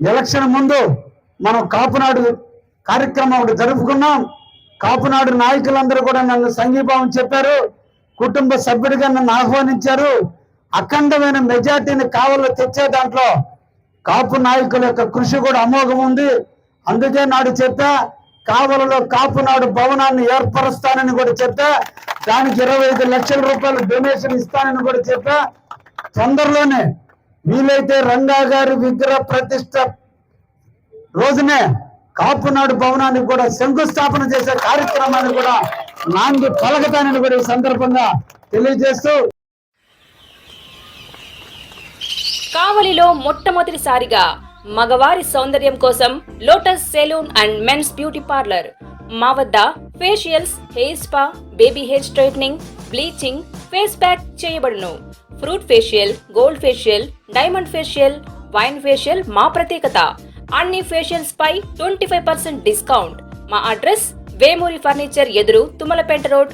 Election ముందు మనం కాపునాడు కార్యక్రమం ఒకటి జరుపుకున్నాం. కాపునాడు నాయకులందరూ కూడా నన్ను సంఘీభావం చెప్పారు. కుటుంబ సభ్యుడిగా నన్ను ఆహ్వానించారు. అఖండమైన మెజార్టీని కావల్లో తెచ్చే దాంట్లో కాపు నాయకుల యొక్క కృషి కూడా అమోఘం ఉంది. అందుకే నాడు చెప్పా కావలలో కాపునాడు భవనాన్ని ఏర్పరుస్తానని కూడా చెప్పా దానికి ఇరవై ఐదు లక్షల రూపాయలు డొనేషన్ ఇస్తానని కూడా చెప్పా. తొందరలోనే వీలైతే రంగా గారి విగ్రహ ప్రతిష్ట రోజునే కాపునాడు భవనానికి కూడా శంకుస్థాపన చేసే కార్యక్రమాన్ని కూడా నాంది పలకతానని కూడా ఈ సందర్భంగా తెలియజేస్తూ కావలిలో మొట్టమొదటిసారిగా మగవారి సౌందర్యం కోసం lotus salon and men's beauty parlour మా వద్ద facials hair spa baby hair straightening bleaching face pack చేయబడును. Fruit facial gold facial diamond facial wine facial మా ప్రత్యేకత. అన్ని ఫేషియల్స్ పై ట్వంటీ ఫైవ్ పర్సెంట్ డిస్కౌంట్. మా అడ్రస్ వేమూరి ఫర్నిచర్ ఎదురు తుమ్మలపేట రోడ్